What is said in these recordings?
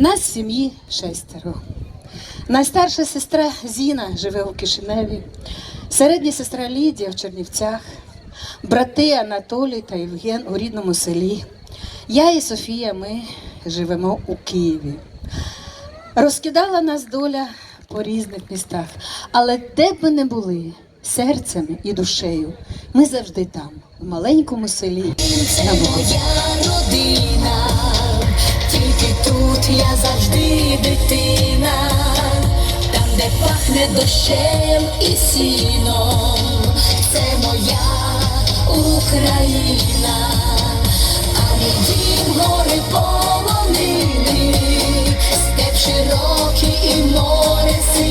Нас в сім'ї шестеро. Найстарша сестра Зіна живе у Кишиневі, середня сестра Лідія в Чернівцях, брати Анатолій та Євген у рідному селі. Я і Софія ми живемо у Києві. Розкидала нас доля по різних містах, але де б ми не були серцем і душею, ми завжди там, в маленькому селі. на Богу я завжди дитина, там, де пахне дощем і сіном, це моя Україна, а мій дім гори полонини, степ широкий і море сине.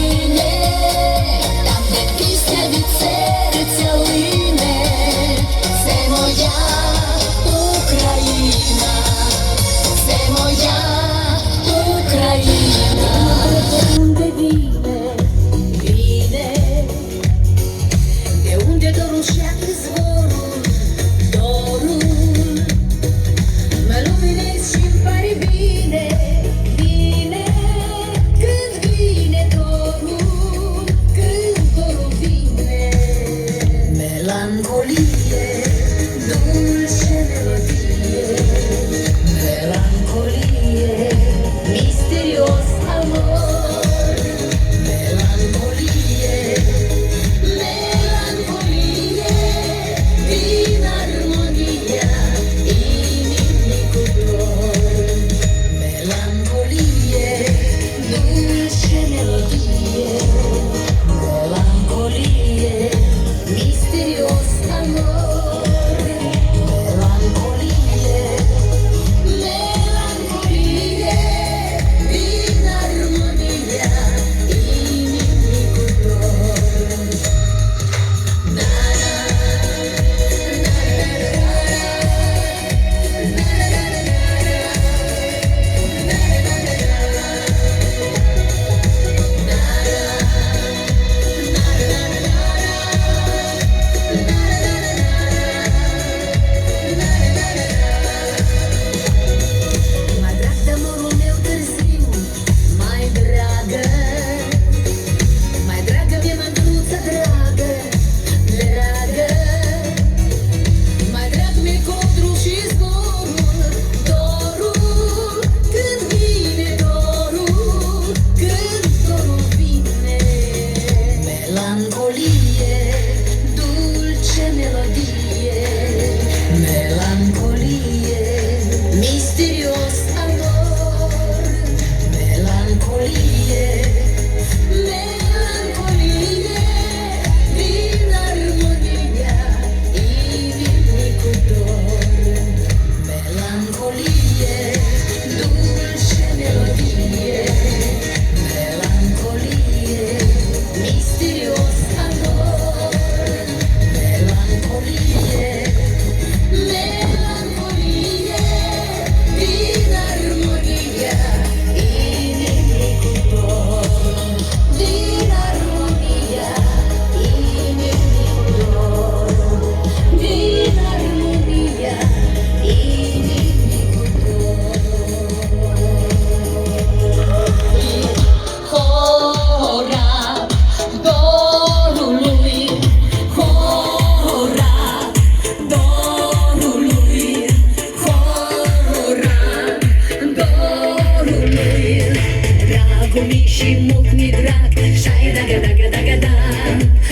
горіші мутний драк, шайда-гада-гада-гада,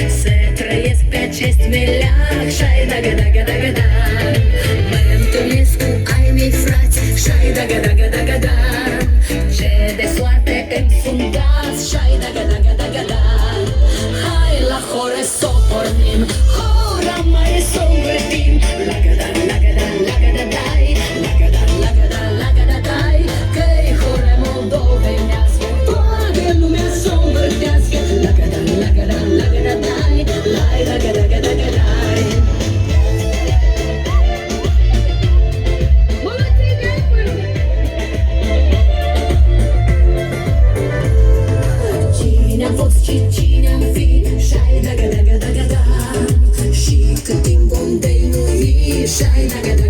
все троє п'ять-шесть милях, шайда-гада-гада-гада.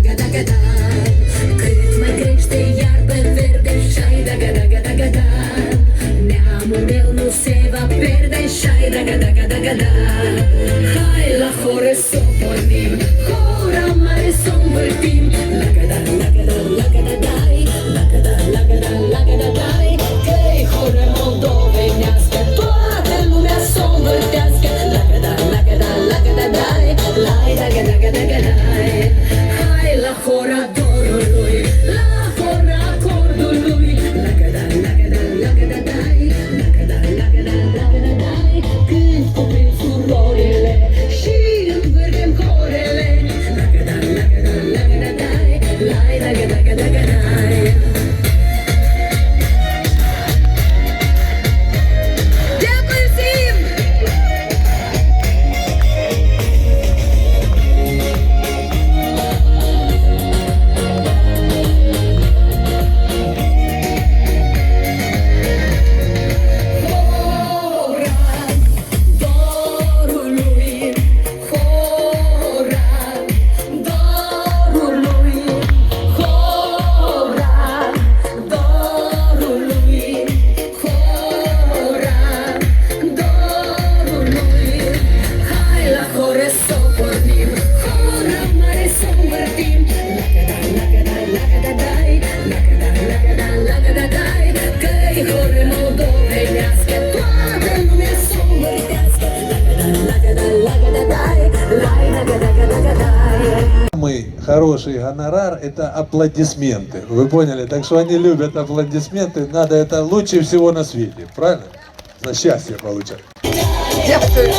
Da. Da. Neamul meu nu se va pierde Și ai Da, da, da, da da. Hai la forest хороший гонорар – это аплодисменты. Вы поняли? Так что они любят аплодисменты. Надо это лучше всего на свете. Правильно? За счастье получат. Дякую.